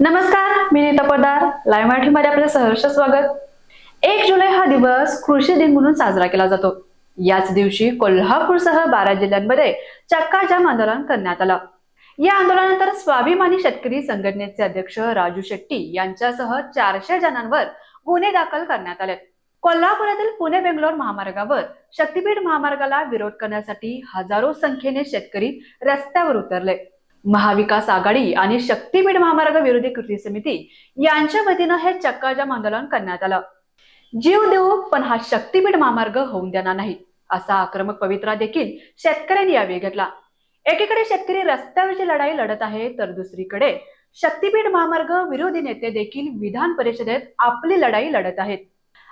नमस्कार मी नीता पदार. लाईव्ह मराठीमध्ये आपलं सहर्ष स्वागत. एक जुलै हा दिवस कृषी दिन म्हणून साजरा केला जातो. याच दिवशी कोल्हापूरसह बारा जिल्ह्यांमध्ये चक्काजाम आंदोलन करण्यात आलं. या आंदोलनानंतर स्वाभिमानी शेतकरी संघटनेचे अध्यक्ष राजू शेट्टी यांच्यासह चारशे जणांवर गुन्हे दाखल करण्यात आले. कोल्हापुरातील पुणे बेंगलोर महामार्गावर शक्तीपीठ महामार्गाला विरोध करण्यासाठी हजारो संख्येने शेतकरी रस्त्यावर उतरले. महाविकास आघाडी आणि शक्तीपीठ महामार्ग विरोधी कृती समिती यांच्या वतीनं हे चक्काजाम आंदोलन करण्यात आलं. जीव देऊ पण हा शक्तीपीठ महामार्ग होऊन देणार नाही असा आक्रमक पवित्रा देखील शेतकऱ्यांनी यावेळी घेतला. एकीकडे शेतकरी रस्त्यावरची लढाई लढत आहे तर दुसरीकडे शक्तीपीठ महामार्ग विरोधी नेते देखील विधान परिषदेत आपली लढाई लढत आहेत.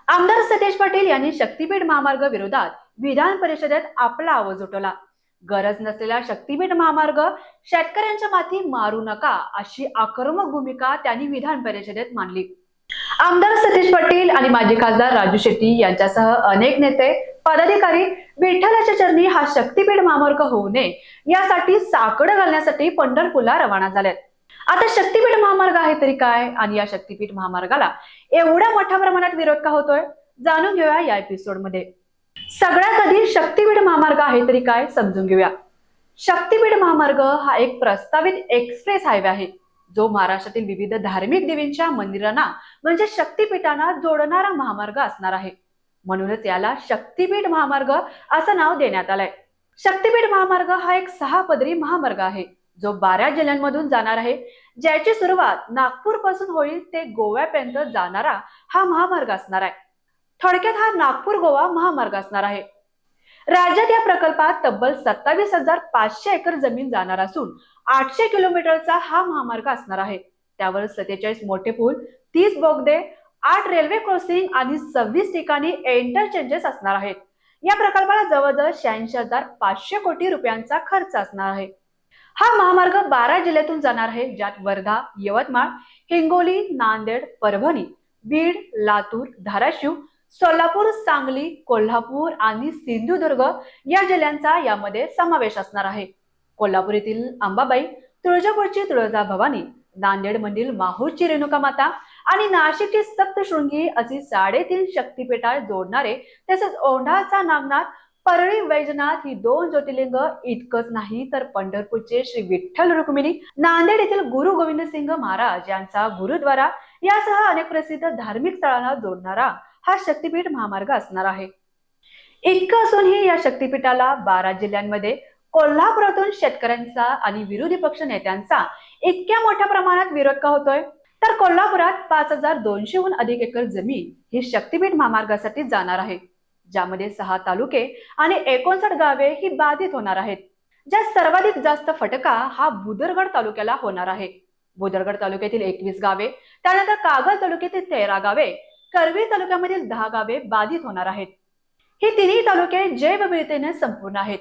आमदार सतेज पाटील यांनी शक्तीपीठ महामार्ग विरोधात विधान परिषदेत आपला आवाज उठवला. गरज नसलेला शक्तीपीठ महामार्ग शेतकऱ्यांच्या माथी मारू नका अशी आक्रमक भूमिका त्यांनी विधान परिषदेत मांडली. आमदार सतीश पाटील आणि माजी खासदार राजू शेट्टी यांच्यासह अनेक नेते पदाधिकारी विठ्ठलाच्या चरणी हा शक्तीपीठ महामार्ग होऊ नये यासाठी साकडं घालण्यासाठी पंढरपूरला रवाना झाल्यात आता शक्तीपीठ महामार्ग आहे तरी काय? आणि या शक्तीपीठ महामार्गाला एवढ्या मोठ्या प्रमाणात विरोध का होतोय? जाणून घेऊया या एपिसोडमध्ये सगळ्यात आधी शक्तीपीठ महामार्ग आहे तरी काय? समजून घेऊया. शक्तीपीठ महामार्ग हा एक प्रस्तावित एक्सप्रेस हायवे आहे. जो महाराष्ट्रातील विविध धार्मिक देवींच्या मंदिरांना म्हणजे शक्तीपीठांना जोडणारा महामार्ग असणार आहे. म्हणूनच याला शक्तीपीठ महामार्ग असं नाव देण्यात आलंय. शक्तीपीठ महामार्ग हा एक सहा पदरी महामार्ग आहे. जो बारा जिल्ह्यांमधून जाणार आहे ज्याची सुरुवात नागपूरपासून होईल ते गोव्यापर्यंत जाणारा हा महामार्ग असणार आहे. थोडक्यात हा नागपूर गोवा महामार्ग असणार आहे. राज्यात या प्रकल्पात तब्बल सत्तावीस हजार पाचशे एकर जमीन जाणार असून आठशे किलोमीटरचा हा महामार्ग असणार आहे. त्यावर सत्तेचाळीस मोठे पूल तीस बोगदे आठ रेल्वे क्रॉसिंग आणि सव्वीस ठिकाणी इंटरचेंजेस असणार आहेत. या प्रकल्पाला जवळजवळ शहाऐंशी हजार पाचशे कोटी रुपयांचा खर्च असणार आहे. हा महामार्ग बारा जिल्ह्यातून जाणार आहे ज्यात वर्धा यवतमाळ हिंगोली नांदेड परभणी बीड लातूर धाराशिव सोलापूर सांगली कोल्हापूर आणि सिंधुदुर्ग या जिल्ह्यांचा यामध्ये समावेश असणार आहे. कोल्हापूर येथील अंबाबाई तुळजापूरची तुळजा भवानी नांदेड मधील माहूरची रेणुका माता आणि नाशिकची सप्तशृंगी अशी साडेतीन शक्तीपीठा जोडणारे तसेच ओंढाचा नागनाथ परळी वैजनाथ ही दोन ज्योतिर्लिंग इतकंच नाही तर पंढरपूरचे श्री विठ्ठल रुक्मिणी नांदेड येथील गुरु गोविंद सिंग महाराज यांचा गुरुद्वारा यासह अनेक प्रसिद्ध धार्मिक स्थळांना जोडणारा हा शक्तीपीठ महामार्ग असणार आहे. इतकं असूनही या शक्तीपीठाला बारा जिल्ह्यांमध्ये कोल्हापुरातून शेतकऱ्यांचा आणि विरोधी पक्ष नेत्यांचा इतक्या मोठ्या प्रमाणात विरोध का होतोय? तर कोल्हापुरात पाच हजार दोनशेहून अधिक एकर जमीन ही शक्तीपीठ महामार्गासाठी जाणार आहे. ज्यामध्ये सहा तालुके आणि एकोणसाठ गावे ही बाधित होणार आहेत. ज्यात सर्वाधिक जास्त फटका हा भुदरगड तालुक्याला होणार आहे. भुदरगड तालुक्यातील एकवीस गावे त्यानंतर कागल तालुक्यातील तेरा गावे करवीर तालुक्यामधील दहा गावे बाधित होणार आहेत. हे तिन्ही तालुके जैवविविधतेने संपूर्ण आहेत.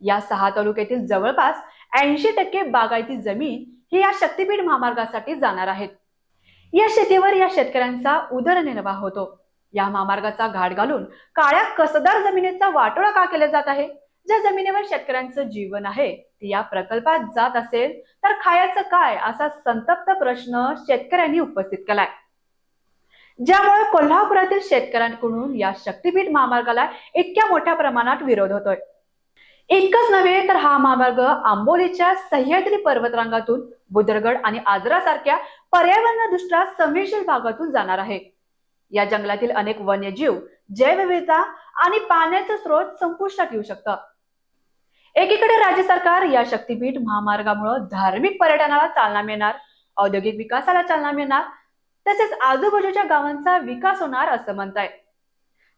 या सहा तालुक्यातील जवळपास ऐंशी टक्के बागायती जमीन ही या शक्तीपीठ महामार्गासाठी जाणार आहेत. या शेतीवर या शेतकऱ्यांचा उदरनिर्वाह होतो. या महामार्गाचा घाट घालून काळ्या कसदार जमिनीचा वाटोळा का केला जात आहे? ज्या जमिनीवर शेतकऱ्यांचं जीवन आहे ती या प्रकल्पात जात असेल तर खायचं काय असा संतप्त प्रश्न शेतकऱ्यांनी उपस्थित केलाय. ज्यामुळे कोल्हापुरातील शेतकऱ्यांकडून या शक्तीपीठ महामार्गाला इतक्या मोठ्या प्रमाणात विरोध होतोय. इतकंच नव्हे तर हा महामार्ग आंबोलीच्या सह्याद्री पर्वतरांगातून बुदरगड आणि आजरा सारख्या पर्यावरणदृष्ट्या संवेदनशील भागातून जाणार आहे. या जंगलातील अनेक वन्यजीव जैवविविधता आणि पाण्याचे स्रोत संपुष्टात येऊ शकतं एकीकडे राज्य सरकार या शक्तीपीठ महामार्गामुळे धार्मिक पर्यटनाला चालना मिळणार औद्योगिक विकासाला चालना मिळणार तसेच आजूबाजूच्या गावांचा विकास होणार असं म्हणताय.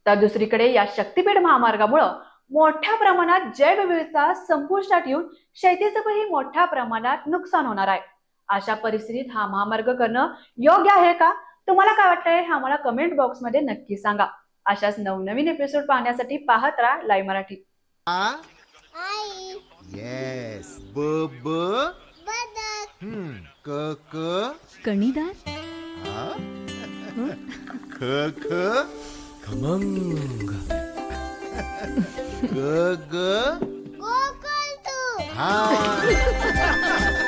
तर दुसरीकडे या शक्तीपीठ महामार्गामुळं मोठ्या प्रमाणात जैवविविधता संपुष्टात येऊन शेतीचंही मोठ्या प्रमाणात नुकसान होणार आहे. अशा परिस्थितीत हा महामार्ग करणं योग्य आहे का? तुम्हाला काय वाटतंय? हे आम्हाला कमेंट बॉक्समध्ये नक्की सांगा. अशाच नवनवीन एपिसोड पाहण्यासाठी पाहत राहा लाईव्ह मराठी. आई. येस ब ब. बदक. हम्म. क क. कणीदार? हा? ख ख. खमंग. ग ग. हा.